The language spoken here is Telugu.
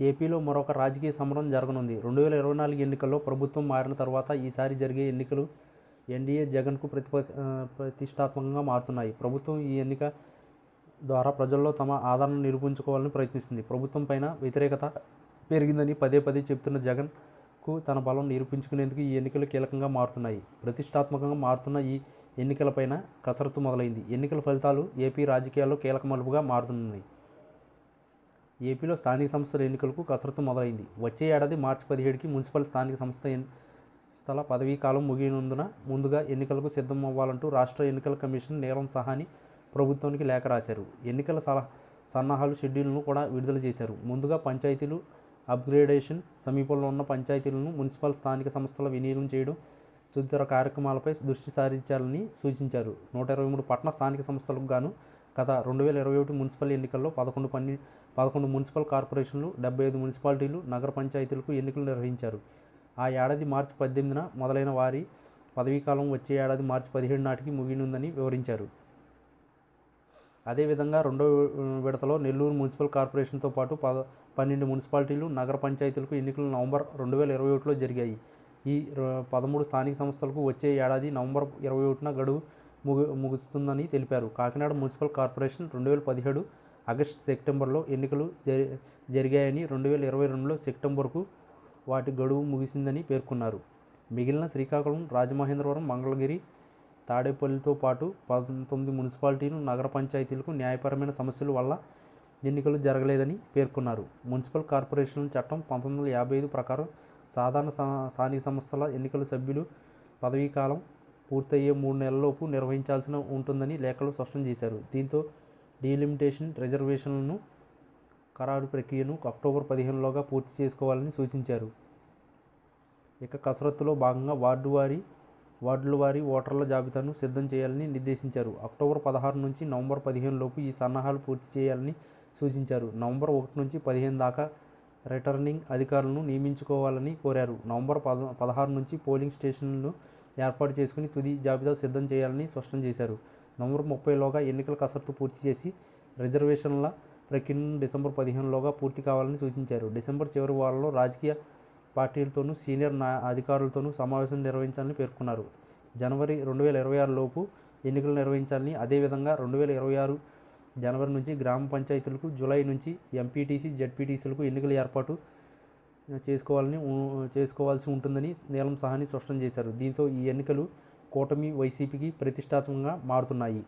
ఏపీలో మరొక రాజకీయ సమరం జరగనుంది. రెండు వేల ఇరవై నాలుగు ఎన్నికల్లో ప్రభుత్వం మారిన తర్వాత ఈసారి జరిగే ఎన్నికలు ఎన్డీఏ జగన్కు ప్రతిప ప్రతిష్టాత్మకంగా మారుతున్నాయి. ప్రభుత్వం ఈ ఎన్నిక ద్వారా ప్రజల్లో తమ ఆదరణ నిరూపించుకోవాలని ప్రయత్నిస్తుంది. ప్రభుత్వం పైన వ్యతిరేకత పెరిగిందని పదే పదే చెప్తున్న జగన్కు తన బలం నిరూపించుకునేందుకు ఈ ఎన్నికలు కీలకంగా మారుతున్నాయి. ప్రతిష్టాత్మకంగా మారుతున్న ఈ ఎన్నికలపైన కసరత్తు మొదలైంది. ఎన్నికల ఫలితాలు ఏపీ రాజకీయాల్లో కీలక మలుపుగా మారుతున్నాయి. ఏపీలో స్థానిక సంస్థల ఎన్నికలకు కసరత్తు మొదలైంది. వచ్చే ఏడాది మార్చి పదిహేడుకి మున్సిపల్ స్థానిక సంస్థ ఎన్- స్థల పదవీ కాలం ముగియనందున ముందుగా ఎన్నికలకు సిద్ధం అవ్వాలంటూ రాష్ట్ర ఎన్నికల కమిషన్ నీలం సహాని ప్రభుత్వానికి లేఖ రాశారు. ఎన్నికల సలహా సన్నాహాలు షెడ్యూల్ను కూడా విడుదల చేశారు. ముందుగా పంచాయతీలు అప్గ్రేడేషన్ సమీపంలో ఉన్న పంచాయతీలను మున్సిపల్ స్థానిక సంస్థల వినియోగం చేయడం తదితర కార్యక్రమాలపై దృష్టి సారించాలని సూచించారు. నూట ఇరవై మూడు పట్టణ స్థానిక సంస్థలకు గాను గత రెండు వేల ఇరవై ఒకటి మున్సిపల్ ఎన్నికల్లో పదకొండు పన్ని పదకొండు మున్సిపల్ కార్పొరేషన్లు డెబ్బై ఐదు మున్సిపాలిటీలు నగర పంచాయతీలకు ఎన్నికలు నిర్వహించారు. ఆ ఏడాది మార్చి పద్దెనిమిదిన మొదలైన వారి పదవీకాలం వచ్చే ఏడాది మార్చి పదిహేడు నాటికి ముగినుందని వివరించారు. అదేవిధంగా రెండో విడతలో నెల్లూరు మున్సిపల్ కార్పొరేషన్తో పాటు పద పన్నెండు మున్సిపాలిటీలు నగర పంచాయతీలకు ఎన్నికలు నవంబర్ రెండు వేల ఇరవై ఒకటిలో జరిగాయి. ఈ పదమూడు స్థానిక సంస్థలకు వచ్చే ఏడాది నవంబర్ ఇరవై ఒకటిన గడువు ముగు ముగుస్తుందని తెలిపారు. కాకినాడ మున్సిపల్ కార్పొరేషన్ రెండు వేల పదిహేడు ఆగస్టు సెప్టెంబర్లో ఎన్నికలు జరి జరిగాయని రెండు వేల ఇరవై రెండులో సెప్టెంబర్కు వాటి గడువు ముగిసిందని పేర్కొన్నారు. మిగిలిన శ్రీకాకుళం రాజమహేంద్రవరం మంగళగిరి తాడేపల్లితో పాటు పంతొమ్మిది మున్సిపాలిటీలు నగర పంచాయతీలకు న్యాయపరమైన సమస్యల వల్ల ఎన్నికలు జరగలేదని పేర్కొన్నారు. మున్సిపల్ కార్పొరేషన్ చట్టం పంతొమ్మిది వందల యాభై ఐదు ప్రకారం సాధారణ స్థానిక సంస్థల ఎన్నికల సభ్యులు పదవీ కాలం పూర్తయ్యే మూడు నెలలలోపు నిర్వహించాల్సిన ఉంటుందని లేఖలో స్పష్టం చేశారు. దీంతో డీలిమిటేషన్ రిజర్వేషన్లను ఖరారు ప్రక్రియను అక్టోబర్ పదిహేనులోగా పూర్తి చేసుకోవాలని సూచించారు. ఇక కసరత్తులో భాగంగా వార్డు వారి వార్డుల వారి ఓటర్ల జాబితాను సిద్ధం చేయాలని నిర్దేశించారు. అక్టోబర్ పదహారు నుంచి నవంబర్ పదిహేను లోపు ఈ సన్నాహాలు పూర్తి చేయాలని సూచించారు. నవంబర్ ఒకటి నుంచి పదిహేను దాకా రిటర్నింగ్ అధికారులను నియమించుకోవాలని కోరారు. నవంబర్ పద పదహారు నుంచి పోలింగ్ స్టేషన్లు ఏర్పాటు చేసుకుని తుది జాబితా సిద్ధం చేయాలని స్పష్టం చేశారు. నవంబర్ ముప్పైలోగా ఎన్నికల కసరత్తు పూర్తి చేసి రిజర్వేషన్ల ప్రక్రియను డిసెంబర్ పదిహేనులోగా పూర్తి కావాలని సూచించారు. డిసెంబర్ చివరి వారంలో రాజకీయ పార్టీలతోనూ సీనియర్ నా అధికారులతోనూ సమావేశం నిర్వహించాలని పేర్కొన్నారు. జనవరి రెండు వేల ఇరవై ఆరులోపు ఎన్నికలు నిర్వహించాలని అదేవిధంగా రెండు వేల ఇరవై ఆరు జనవరి నుంచి గ్రామ పంచాయతీలకు జూలై నుంచి ఎంపీటీసీ జడ్పీటీసీలకు ఎన్నికల ఏర్పాటు చేసుకోవాలని ఉ- చేసుకోవాల్సి ఉంటుందని నీలం సహాని స్పష్టం చేశారు. దీంతో ఈ ఎన్నికలు కూటమి వైసీపీకి ప్రతిష్టాత్మకంగా మారుతున్నాయి.